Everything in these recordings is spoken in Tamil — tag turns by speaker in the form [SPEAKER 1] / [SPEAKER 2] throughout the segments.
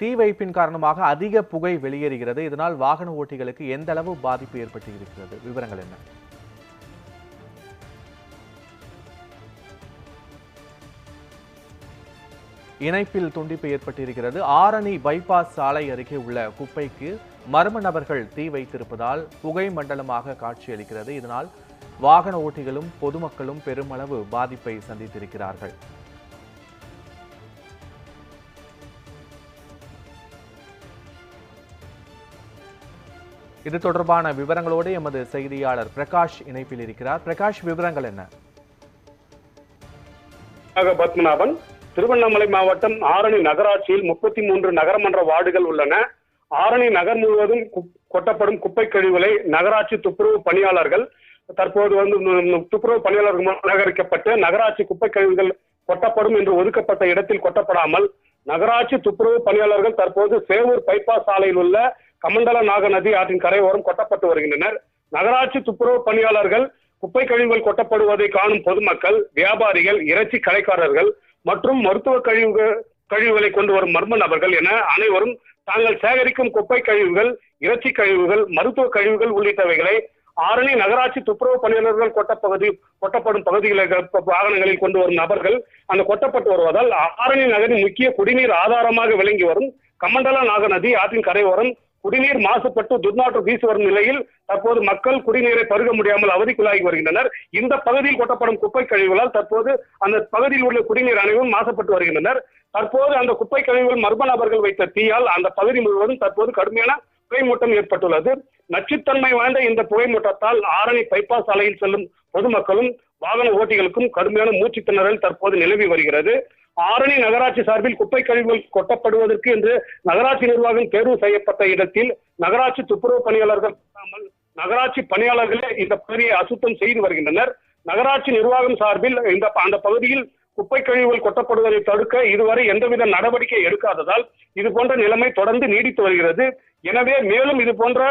[SPEAKER 1] தீ வைப்பின் காரணமாக அதிக புகை வெளியேறுகிறது. இதனால் வாகன ஓட்டிகளுக்கு எந்த அளவு பாதிப்பு ஏற்பட்டு இருக்கிறது விவரங்கள் என்ன? இணைப்பில் துண்டிப்பு ஏற்பட்டிருக்கிறது. ஆரணி பைபாஸ் சாலை அருகே உள்ள குப்பைக்கு மர்ம நபர்கள் தீ வைத்திருப்பதால் புகை மண்டலமாக காட்சியளிக்கிறது. இதனால் வாகன ஓட்டிகளும் பொதுமக்களும் பெருமளவு பாதிப்பை சந்தித்திருக்கிறார்கள். இது தொடர்பான விவரங்களோடு எமது செய்தியாளர் பிரகாஷ் இணைப்பில் இருக்கிறார். பிரகாஷ் விவரங்கள் என்ன?
[SPEAKER 2] பத்மநாபன் திருவண்ணாமலை மாவட்டம் ஆரணி நகராட்சியில் முப்பத்தி மூன்று நகரமன்ற வார்டுகள் உள்ளன. ஆரணி நகர் முழுவதும் கொட்டப்படும் குப்பை கழிவுகளை நகராட்சி துப்புரவு பணியாளர்கள் தற்போது வந்து துப்புரவு பணியாளர்கள் மூலம் நகராட்சி குப்பை கழிவுகள் கொட்டப்படும் என்று ஒதுக்கப்பட்ட இடத்தில் கொட்டப்படாமல் நகராட்சி துப்புரவு பணியாளர்கள் தற்போது சேவூர் பைபாஸ் சாலையில் உள்ள கமண்டல நாக நதி ஆற்றின் கரையோரம் கொட்டப்பட்டு வருகின்றனர். நகராட்சி துப்புரவு பணியாளர்கள் குப்பை கழிவுகள் கொட்டப்படுவதை காணும் பொதுமக்கள் வியாபாரிகள் இறைச்சி கடைக்காரர்கள் மற்றும் மருத்துவ கழிவு கழிவுகளை கொண்டு வரும் மர்ம நபர்கள் என அனைவரும் தாங்கள் சேகரிக்கும் குப்பை கழிவுகள் இறைச்சி கழிவுகள் மருத்துவ கழிவுகள் உள்ளிட்டவைகளை ஆரணி நகராட்சி துப்புரவு பணியாளர்கள் கொட்டப்பகுதி கொட்டப்படும் பகுதிகளில் வாகனங்களில் கொண்டு வரும் நபர்கள் அந்த கொட்டப்பட்டு வருவதால் ஆரணி நகரின் முக்கிய குடிநீர் ஆதாரமாக விளங்கி வரும். கமண்டல நாக நதி ஆற்றின் கரையோரம் குடிநீர் மாசுபட்டு துர்நாற்றம் வீசி வரும் நிலையில் தற்போது மக்கள் குடிநீரை பருக முடியாமல் அவதிக்குள்ளாகி வருகின்றனர். இந்த பகுதியில் கொட்டப்படும் குப்பை கழிவுகளால் தற்போது அந்த பகுதியில் உள்ள குடிநீர் அனைவரும் மாசுபட்டு வருகின்றனர். தற்போது அந்த குப்பை கழிவுகள் மர்ம நபர்கள் வைத்த தீயால் அந்த பகுதி முழுவதும் தற்போது கடுமையான புகைமூட்டம் ஏற்பட்டுள்ளது. நச்சுத்தன்மை வாய்ந்த இந்த புகைமூட்டத்தால் ஆரணி பைபாஸ் சாலையில் செல்லும் பொதுமக்களும் வாகன ஓட்டிகளுக்கும் கடுமையான மூச்சு திணறல் தற்போது நிலவி வருகிறது. ஆரணி நகராட்சி சார்பில் குப்பை கழிவுகள் கொட்டப்படுவதற்கு என்று நகராட்சி நிர்வாகம் தேர்வு செய்யப்பட்ட இடத்தில் நகராட்சி துப்புரவு பணியாளர்கள் நகராட்சி பணியாளர்களே இந்த பகுதியை அசுத்தம் செய்து வருகின்றனர். நகராட்சி நிர்வாகம் சார்பில் இந்த அந்த பகுதியில் குப்பை கழிவுகள் கொட்டப்படுவதை தடுக்க இதுவரை எந்தவித நடவடிக்கை எடுக்காததால் இது போன்ற நிலைமை தொடர்ந்து நீடித்து வருகிறது. எனவே மேலும் இது போன்ற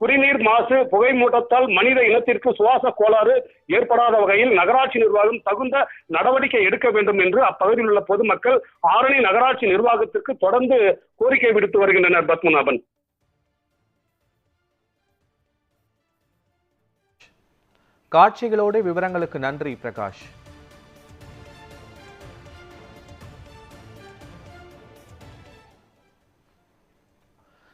[SPEAKER 2] குடிநீர் மாசு புகை மூட்டத்தால் மனித இனத்திற்கு சுவாச கோளாறு ஏற்படாத வகையில் நகராட்சி நிர்வாகம் தகுந்த நடவடிக்கை எடுக்க வேண்டும் என்று அப்பகுதியில் உள்ள பொதுமக்கள் ஆரணி நகராட்சி நிர்வாகத்திற்கு தொடர்ந்து கோரிக்கை விடுத்து வருகின்றனர் பத்மநாபன்.
[SPEAKER 1] காட்சிகளோடு விவரங்களுக்கு நன்றி பிரகாஷ்.